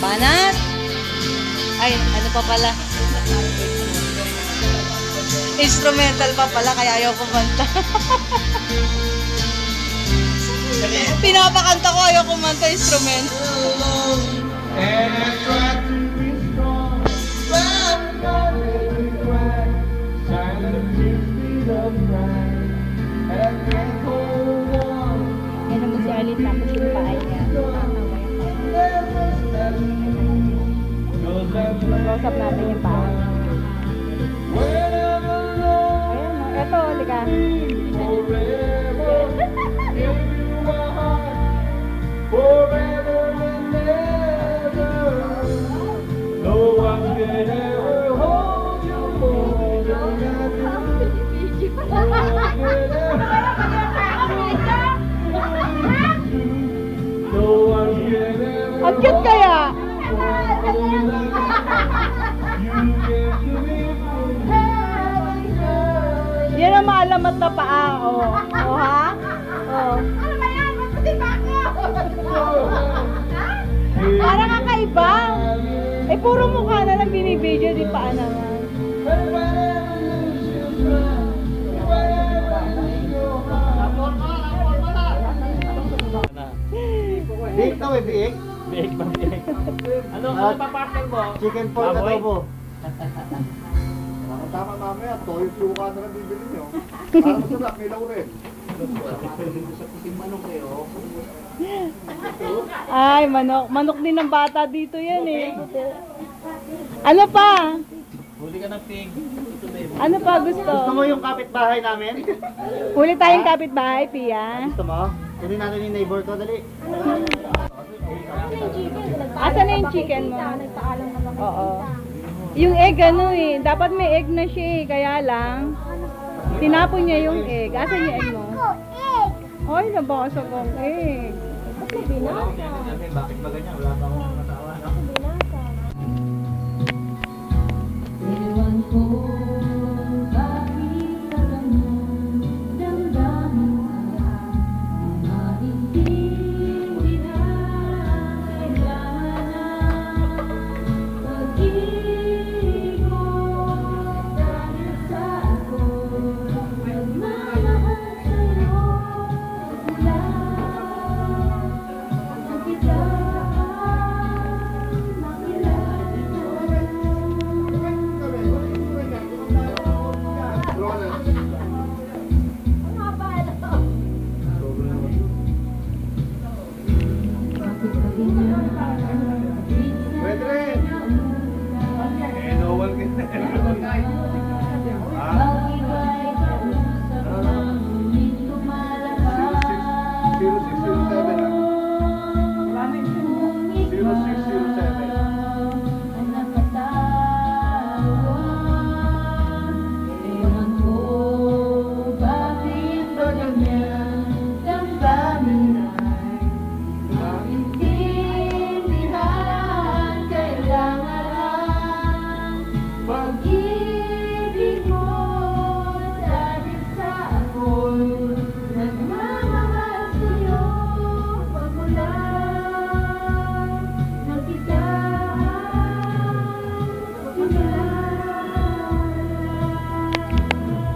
Banat! Ay, ano pa pala? Instrumental pa pala, kaya ayaw kumanta. Pinapakanta ko, ayaw kumanta, instrumental. And I try to be strong, but Nag-usap natin yung bahay. Ayan, no? Ang cute kaya! You gave to me Yan ang maalamat na paa. O. O ha? O. Parang kakaiba. Eh, puro mukha na lang binibidyo, di paa naman. Big daw eh, big. Big pa big. Ano ano pa partner mo? Chicken pork Baboy? adobo. Tama mamaya, toy flu ka na lang bibili nyo. Para masarap, may laurel. Ay, manok. Manok din ng bata dito yan eh. Ano pa? Huli ka ng pig. Ano pa gusto? Gusto mo yung kapitbahay namin? Huli tayong kapitbahay, Pia. Gusto mo? Kunin natin yung neighbor ko, dali. Asan na yung chicken mo? Oo. Yung egg ano eh, dapat may egg na siya eh, kaya lang tinapon niya yung egg. Asan yung egg mo? Ay, nabasag ang egg. Bakit ba ganyan? Wala pa akong?